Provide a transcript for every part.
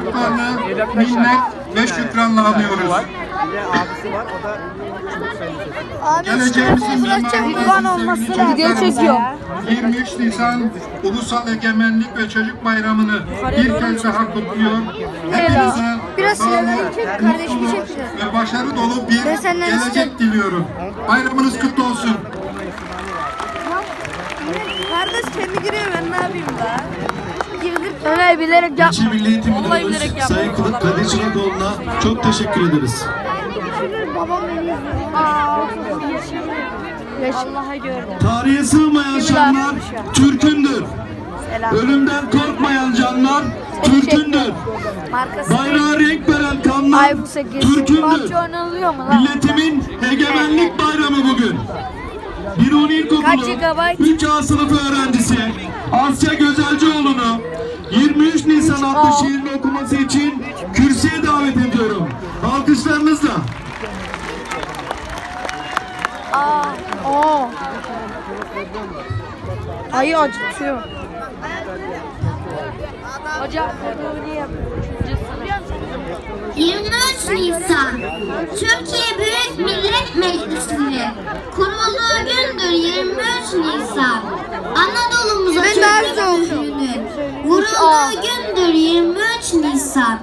Çocuklarını minnet ve şükranla anıyoruz. Bir de abisi var. O da çubuk sayısı. Geleceğimizin mimarı Video çekiyor. 23 Nisan Ulusal Egemenlik ve Çocuk Bayramı'nı bir kez daha kutluyor. Hepinize Biraz sağlık, mutluluk ve başarı dolu bir gelecek diliyorum. Bayramınız kutlu olsun. Ömer bilerek yap. İlçe Milli Eğitim Vallahi Müdürümüz bilerek yaptım. Sayın Kılık Kadir Çırakoğlu'na çok teşekkür ederiz. Babam beni. Allah'a gördüm. Tarihe sığmayan şanlar Türk'ündür. Ölümden korkmayan canlar Türk'ündür. Bayrağa renk veren kanlar. Türk'ündür. Milletimin egemenlik bayramı bugün. Bir on Kaç ilkokulu, gigabayt? 3 A sınıfı öğrencisi Asya Gözelcioğlu'nu 23 Nisan adlı şiirini okuması için kürsüye davet ediyorum. Alkışlarınızla. Aa. Oo. Ayı acıtıyor. Hocam fotoğrafı niye yapıyorsun? 23 Nisan Türkiye Büyük Millet Meclisi'nin kurulduğu gündür 23 Nisan. Anadolu'muza vurulduğu gündür 23 Nisan.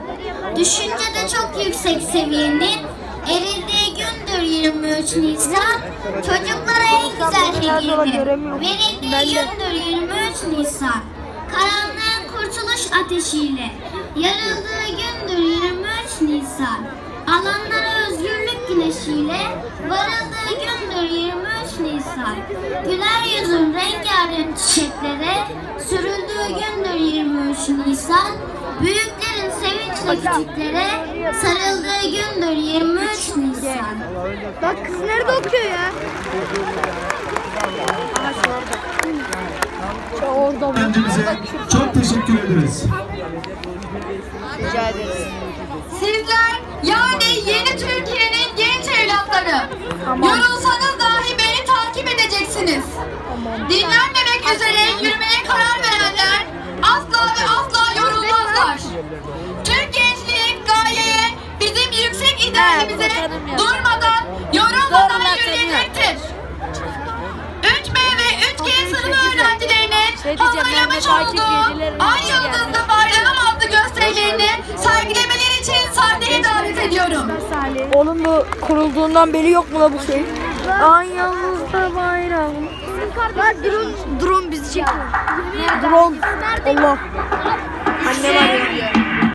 Düşüncede çok yüksek seviyenin erildiği gündür 23 Nisan. Çocuklara en güzel hediyenin verildiği gündür 23 Nisan. Karanlığın kurtuluş ateşiyle yarıldığı gündür 23 Nisan. Alanlara özgürlük güneşiyle varıldığı gündür 23 Nisan. Güler yüzün rengarenk çiçeklere sürüldüğü gündür 23 Nisan. Büyüklerin sevinçle küçüklere sarıldığı gündür 23 Nisan. Bak kız nerede okuyor ya? Orada? Öğrencimize çok teşekkür ederiz. Rica ederiz. Sizler yani yeni Türkiye'nin genç evlatları. Takip edeceksiniz. Dinlenmemek üzere yürümeye karar verenler asla ve asla yorulmazlar. Türk gençliği gayeye, bizim yüksek idealimize durmadan, yorulmadan yürüyecektir. 3B ve 3G sınıf sekiz. öğrencilerine Şey diyeceğim, hazırlamış Mehmet Akif olduğu Ay Yıldızlı Bayram adlı gösterilerini sergilemeleri için sahneye davet ediyorum. Oğlum bu kurulduğundan beri yok mu la bu şey? Ay yalnızda bayram. Lan drone, drone bizi çekiyor. Drone. Allah. Annem arıyor.